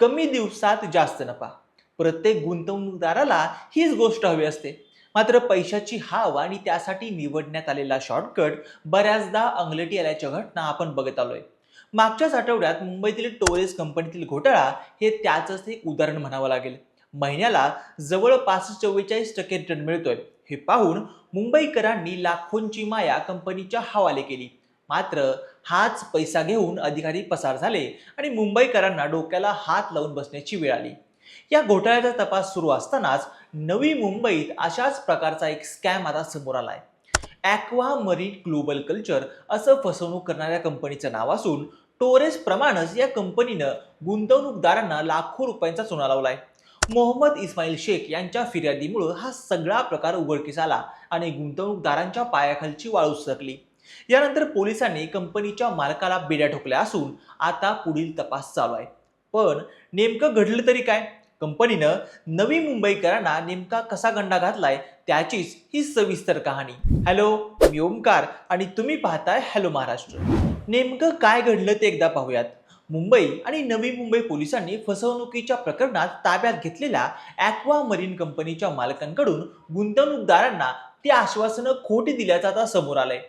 कमी दिवसात जास्त नफा. प्रत्येक गुंतवणूकदाराला हीच गोष्ट हवी असते. मात्र पैशाची हाव आणि त्यासाठी निवडण्यात आलेला शॉर्टकट बऱ्याचदा अंगलटी आल्याच्या घटना आपण बघत आलोय. मागच्याच आठवड्यात मुंबईतील टोरेस कंपनीतील घोटाळा हे त्याचंच एक उदाहरण म्हणावं लागेल. महिन्याला जवळपास चव्वेचाळीस टक्के रिटर्न मिळतोय. हे पाहून मुंबईकरांनी लाखोंची माया कंपनीच्या हवाले केली. मात्र हाच पैसा घेऊन अधिकारी पसार झाले आणि मुंबईकरांना डोक्याला हात लावून बसण्याची वेळ आली. या घोटाळ्याचा तपास सुरू असतानाच नवी मुंबईत अशाच प्रकारचा एक स्कॅम आता समोर आलाय. ॲक्वा मरीन ग्लोबल कल्चर असं फसवणूक करणाऱ्या कंपनीचं नाव असून टोरेस प्रमाणच या कंपनीनं गुंतवणूकदारांना लाखो रुपयांचा चुना लावलाय. मोहम्मद इस्माईल शेख यांच्या फिर्यादीमुळं हा सगळा प्रकार उघडकीस आला आणि गुंतवणूकदारांच्या पायाखालची वाळू सरकली. यानंतर पोलिसांनी कंपनीच्या मालकाला बेड्या ठोकल्या असून आता पुढील तपास चालू आहे. पण नेमकं घडलं तरी काय? कंपनीनं नवी मुंबईकरांना नेमका कसा गंडा घातलाय त्याचीच ही सविस्तर कहाणी. हॅलो मी ओमकार आणि तुम्ही पाहताय हॅलो महाराष्ट्र. नेमकं काय घडलं ते एकदा पाहूयात. मुंबई आणि नवी मुंबई पोलिसांनी फसवणुकीच्या प्रकरणात ताब्यात घेतलेल्या ॲक्वा मरीन कंपनीच्या मालकांकडून गुंतवणूकदारांना ती आश्वासनं खोटी दिल्याचं आता समोर आलंय.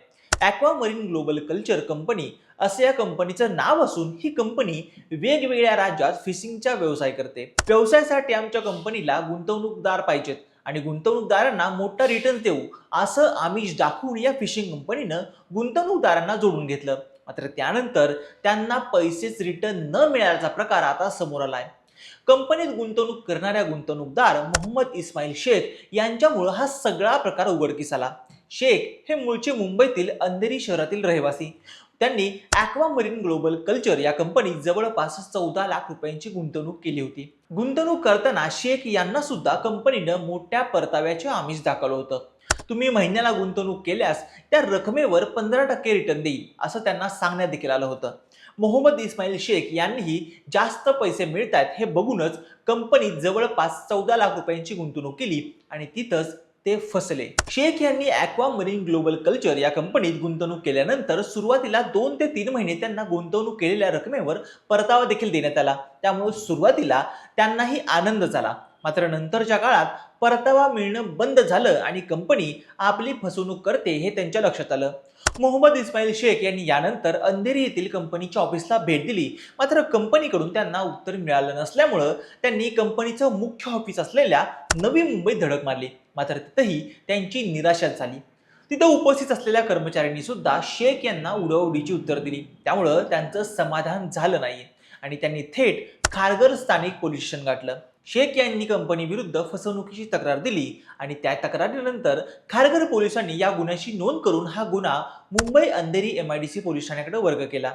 ॲक्वामरीन ग्लोबल कल्चर कंपनी असं या कंपनीचं नाव असून ही कंपनी वेगवेगळ्या राज्यात फिशिंगचा व्यवसाय करते. व्यवसायासाठी आमच्या कंपनीला गुंतवणूकदार पाहिजेत आणि गुंतवणूकदारांना मोठा रिटर्न देऊ असं आमिष दाखवून या फिशिंग कंपनीनं गुंतवणूकदारांना जोडून घेतलं. मात्र त्यानंतर त्यांना पैसेच रिटर्न न मिळाल्याचा प्रकार आता समोर आलाय. कंपनीत गुंतवणूक करणाऱ्या गुंतवणूकदार मोहम्मद इस्माईल शेख यांच्यामुळं हा सगळा प्रकार उघडकीस आला. शेख हे मूळचे मुंबईतील अंधेरी शहरातील रहिवासी. त्यांनी ॲक्वा मरीन ग्लोबल कल्चर या कंपनीत जवळपास चौदा लाख रुपयांची गुंतवणूक केली होती. गुंतवणूक करताना शेख यांना सुद्धा कंपनीनं मोठ्या परताव्याचे आमिष दाखवलं होतं. तुम्ही महिन्याला गुंतवणूक केल्यास त्या रकमेवर पंधरा टक्के रिटर्न देईल असं त्यांना सांगण्यात देखील आलं होतं. मोहम्मद इस्माईल शेख यांनीही जास्त पैसे मिळत आहेत हे बघूनच कंपनीत जवळपास चौदा लाख रुपयांची गुंतवणूक केली आणि तिथंच ते फसले. शेख यांनी ॲक्वा मरीन ग्लोबल कल्चर या कंपनीत गुंतवणूक केल्यानंतर सुरुवातीला दोन ते तीन महिने त्यांना गुंतवणूक केलेल्या रकमेवर परतावा देखील देण्यात आला. त्यामुळे सुरुवातीला त्यांनाही आनंद झाला. मात्र नंतरच्या काळात परतावा मिळणं बंद झालं आणि कंपनी आपली फसवणूक करते हे त्यांच्या लक्षात आलं. मोहम्मद इस्माईल शेख यांनी यानंतर अंधेरी येथील कंपनीच्या ऑफिसला भेट दिली. मात्र कंपनीकडून त्यांना उत्तर मिळालं नसल्यामुळं त्यांनी कंपनीचं मुख्य ऑफिस असलेल्या नवी मुंबईत धडक मारली. मात्र तिथंही त्यांची निराशा झाली. तिथं उपस्थित असलेल्या कर्मचाऱ्यांनी सुद्धा शेख यांना उडवडीची उत्तर दिली. त्यामुळं त्यांचं समाधान झालं नाही आणि त्यांनी थेट खारगर स्थानिक पोलीस स्टेशन गाठलं. शेख यांनी कंपनी विरुद्ध फसवणुकीची तक्रार दिली आणि त्या तक्रारीनंतर खारघर पोलिसांनी या गुन्ह्याची नोंद करून हा गुन्हा Mumbai Andheri M I D C police ठाण्याकडे वर्ग केला.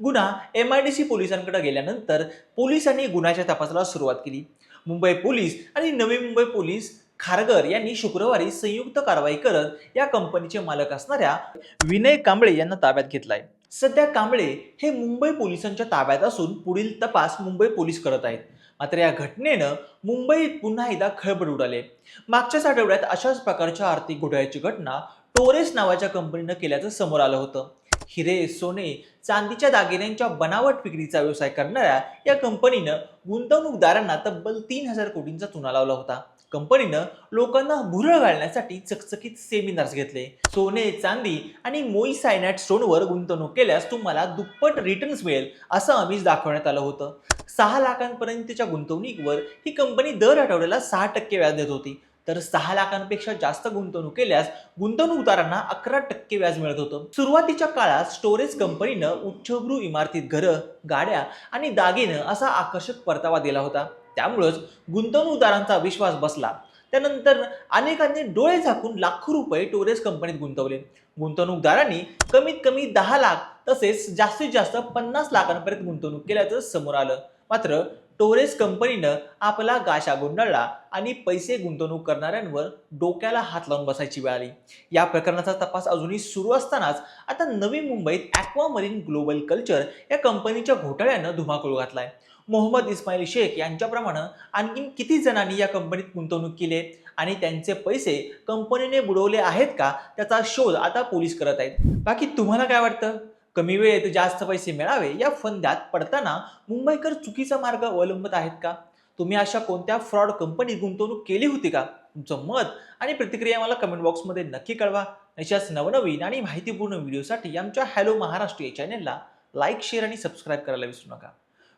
गुन्हा एम आय डी सी पोलिसांकडे गेल्यानंतर पोलिसांनी गुन्ह्याच्या तपासाला सुरुवात केली. मुंबई पोलीस आणि नवी मुंबई पोलीस खारघर यांनी शुक्रवारी संयुक्त कारवाई करत या कंपनीचे मालक असणाऱ्या विनय कांबळे यांना ताब्यात घेतलाय. सध्या कांबळे हे मुंबई पोलिसांच्या ताब्यात असून पुढील तपास मुंबई पोलीस करत आहेत. मात्र या घटनेनं मुंबईत पुन्हा एकदा खळबळ उडाले. मागच्याच आठवड्यात अशाच प्रकारच्या आर्थिक घोटाळ्याची घटना टोरेस नावाच्या कंपनीनं केल्याचं समोर आलं होतं. हिरे सोने चांदीच्या दागिन्यांच्या बनावट विक्रीचा व्यवसाय करणाऱ्या या कंपनीनं गुंतवणूकदारांना तब्बल तीन हजार कोटींचा चुना लावला होता. कंपनीनं लोकांना भुरळ घालण्यासाठी चकचकीत सेमिनार्स घेतले. सोने चांदी आणि मोई सायनाट स्टोनवर गुंतवणूक केल्यास तुम्हाला दुप्पट रिटर्न्स मिळेल असं आमिष दाखवण्यात आलं होतं. सहा लाखांपर्यंतच्या गुंतवणुकीवर ही कंपनी दर आठवड्याला सहा टक्के व्याज देत होती. तर सहा लाखांपेक्षा जास्त गुंतवणूक केल्यास गुंतवणूकदारांना अकरा टक्के व्याज मिळत होतं. सुरुवातीच्या काळात स्टोरेज कंपनीनं उच्चभ्रू इमारतीत घरं गाड्या आणि दागिनं असा आकर्षक परतावा दिला होता. त्यामुळंच गुंतवणूकदारांचा विश्वास बसला. त्यानंतर अनेकांनी डोळे झाकून लाखो रुपये टोरेस कंपनीत गुंतवले. गुंतवणूकदारांनी कमीत कमी दहा लाख तसेच जास्तीत जास्त पन्नास लाखांपर्यंत गुंतवणूक केल्याचं समोर आलं. मात्र टोरेस कंपनीनं आपला गाशा गुंडाळला आणि पैसे गुंतवणूक करणाऱ्यांवर डोक्याला हात लावून बसायची वेळ आली. या प्रकरणाचा तपास अजूनही सुरू असतानाच आता नवी मुंबईत ॲक्वामरीन ग्लोबल कल्चर या कंपनीच्या घोटाळ्यानं धुमाकूळ घातलाय. मोहम्मद इस्माईल शेख यांच्याप्रमाणे आणखीन किती जणांनी या कंपनीत गुंतवणूक केली आणि त्यांचे पैसे कंपनीने बुडवले आहेत का? त्याचा शोध आता पोलीस करत आहेत. बाकी तुम्हाला काय वाटतं? कमी वेळेत जास्त पैसे मिळावे या फंद्यात पडताना मुंबईकर चुकीचा मार्ग अवलंबत आहेत का? तुम्ही अशा कोणत्या फ्रॉड कंपनीत गुंतवणूक केली होती का? तुमचं मत आणि प्रतिक्रिया मला कमेंट बॉक्समध्ये नक्की कळवा. अशाच नवनवीन आणि माहितीपूर्ण व्हिडिओसाठी आमच्या हॅलो महाराष्ट्र या चॅनेलला लाईक शेअर आणि सबस्क्राईब करायला विसरू नका.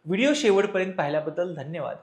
व्हिडिओ शेवटपर्यंत पाहिल्याबद्दल धन्यवाद.